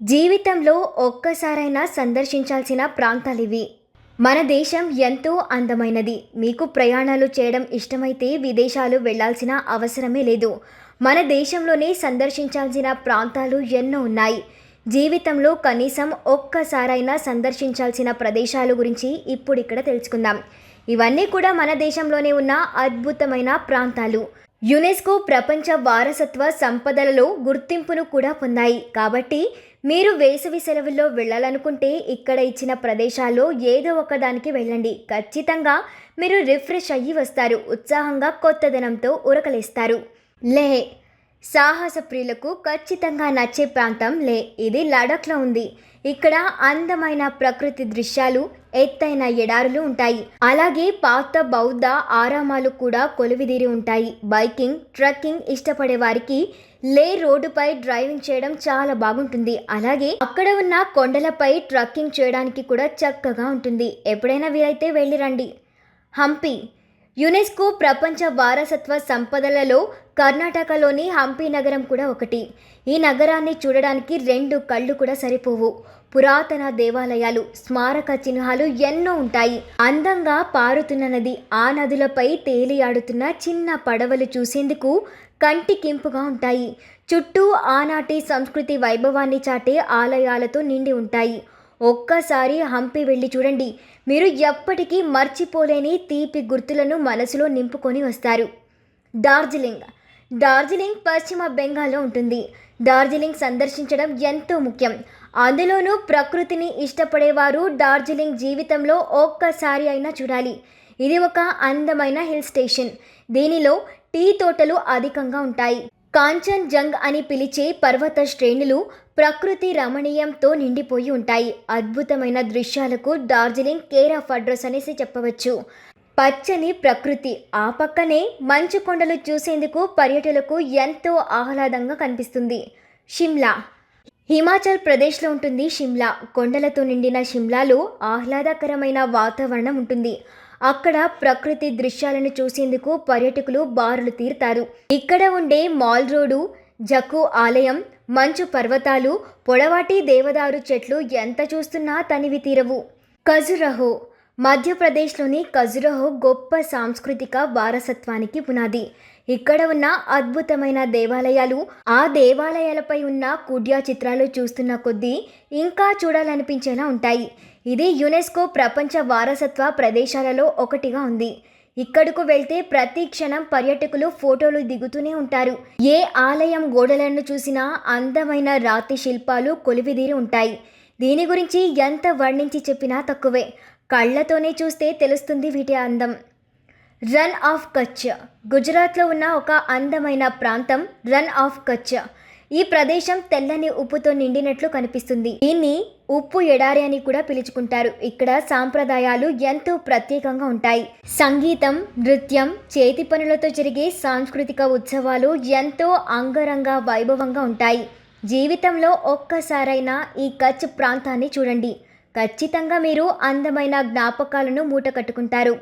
జీవితంలో ఒక్కసారైనా సందర్శించాల్సిన ప్రాంతాలివి. మన దేశం ఎంతో అందమైనది. మీకు ప్రయాణాలు చేయడం ఇష్టమైతే విదేశాలు వెళ్ళాల్సిన అవసరమే లేదు. మన దేశంలోనే సందర్శించాల్సిన ప్రాంతాలు ఎన్నో ఉన్నాయి. జీవితంలో కనీసం ఒక్కసారైనా సందర్శించాల్సిన ప్రదేశాల గురించి ఇప్పుడు ఇక్కడ తెలుసుకుందాం. ఇవన్నీ కూడా మన దేశంలోనే ఉన్న అద్భుతమైన ప్రాంతాలు. యునెస్కో ప్రపంచ వారసత్వ సంపదలలో గుర్తింపును కూడా పొందాయి. కాబట్టి మీరు వేసవి సెలవుల్లో వెళ్ళాలనుకుంటే ఇక్కడ ఇచ్చిన ప్రదేశాల్లో ఏదో ఒకదానికి వెళ్ళండి. ఖచ్చితంగా మీరు రిఫ్రెష్ అయ్యి వస్తారు. ఉత్సాహంగా కొత్తదనంతో ఉరకలేస్తారు. లే! సాహస ప్రియులకు ఖచ్చితంగా నచ్చే ప్రాంతం లే. ఇది లడఖ్లో ఉంది. ఇక్కడ అందమైన ప్రకృతి దృశ్యాలు ఎత్తైన ఎడారులు ఉంటాయి. అలాగే పాత బౌద్ధ ఆరామాలు కూడా కొలువిదీరి ఉంటాయి. బైకింగ్ ట్రెక్కింగ్ ఇష్టపడే వారికి లే రోడ్డుపై డ్రైవింగ్ చేయడం చాలా బాగుంటుంది. అలాగే అక్కడ ఉన్న కొండలపై ట్రక్కింగ్ చేయడానికి కూడా చక్కగా ఉంటుంది. ఎప్పుడైనా వీలైతే వెళ్ళి రండి. హంపి యునెస్కో ప్రపంచ వారసత్వ సంపదలలో కర్ణాటకలోని హంపి నగరం కూడా ఒకటి. ఈ నగరాన్ని చూడడానికి రెండు కళ్ళు కూడా సరిపోవు. పురాతన దేవాలయాలు స్మారక చిహ్నాలు ఎన్నో ఉంటాయి. అందంగా పారుతున్న నది ఆ నదులపై తేలియాడుతున్న చిన్న పడవలు చూసేందుకు కంటికింపుగా ఉంటాయి. చుట్టూ ఆనాటి సంస్కృతి వైభవాన్ని చాటే ఆలయాలతో నిండి ఉంటాయి. ఒక్కసారి హంపి వెళ్ళి చూడండి. మీరు ఎప్పటికీ మర్చిపోలేని తీపి గుర్తులను మనసులో నింపుకొని వస్తారు. డార్జిలింగ్. డార్జిలింగ్ పశ్చిమ బెంగాల్లో ఉంటుంది. డార్జిలింగ్ సందర్శించడం ఎంతో ముఖ్యం. అందులోనూ ప్రకృతిని ఇష్టపడేవారు డార్జిలింగ్ జీవితంలో ఒక్కసారి అయినా చూడాలి. ఇది ఒక అందమైన హిల్ స్టేషన్. దీనిలో టీ తోటలు అధికంగా ఉంటాయి. కాంచన్ జంగ్ అని పిలిచే పర్వత శ్రేణులు ప్రకృతి రమణీయంతో నిండిపోయి ఉంటాయి. అద్భుతమైన దృశ్యాలకు డార్జిలింగ్ కేర్ ఆఫ్ అడ్రస్ అనేసి చెప్పవచ్చు. పచ్చని ప్రకృతి. ఆ పక్కనే మంచు కొండలు చూసేందుకు పర్యటకులకు ఎంతో ఆహ్లాదంగా కనిపిస్తుంది. షిమ్లా. హిమాచల్ ప్రదేశ్లో ఉంటుంది షిమ్లా. కొండలతో నిండిన షిమ్లాలో ఆహ్లాదకరమైన వాతావరణం ఉంటుంది. అక్కడ ప్రకృతి దృశ్యాలను చూసేందుకు పర్యటకులు బారులు తీరుతారు. ఇక్కడ ఉండే మాల్ రోడ్డు జకు ఆలయం మంచు పర్వతాలు పొడవాటి దేవదారు చెట్లు ఎంత చూస్తున్నా తనివి తీరవు. ఖజురహో మధ్యప్రదేశ్లోని ఖజురహో గొప్ప సాంస్కృతిక వారసత్వానికి పునాది. ఇక్కడ ఉన్న అద్భుతమైన దేవాలయాలు ఆ దేవాలయాలపై ఉన్న కుడ్యా చిత్రాలు చూస్తున్న కొద్దీ ఇంకా చూడాలనిపించేలా ఉంటాయి. ఇది యునెస్కో ప్రపంచ వారసత్వ ప్రదేశాలలో ఒకటిగా ఉంది. ఇక్కడకు వెళ్తే ప్రతి క్షణం పర్యాటకులు ఫోటోలు దిగుతూనే ఉంటారు. ఏ ఆలయం గోడలను చూసినా అందమైన రాతి శిల్పాలు కొలివిదీరి ఉంటాయి. దీని గురించి ఎంత వర్ణించి చెప్పినా తక్కువే. కళ్ళతోనే చూస్తే తెలుస్తుంది వీటి అందం. రన్ ఆఫ్ కచ్. గుజరాత్లో ఉన్న ఒక అందమైన ప్రాంతం రన్ ఆఫ్ కచ్. ఈ ప్రదేశం తెల్లని ఉప్పుతో నిండినట్లు కనిపిస్తుంది. దీన్ని ఉప్పు ఎడారి అని కూడా పిలుచుకుంటారు. ఇక్కడ సాంప్రదాయాలు ఎంతో ప్రత్యేకంగా ఉంటాయి. సంగీతం నృత్యం చేతి పనులతో జరిగే సాంస్కృతిక ఉత్సవాలు ఎంతో అంగరంగ వైభవంగా ఉంటాయి. జీవితంలో ఒక్కసారైనా ఈ కచ్ ప్రాంతాన్ని చూడండి. ఖచ్చితంగా మీరు అందమైన జ్ఞాపకాలను మూట కట్టుకుంటారు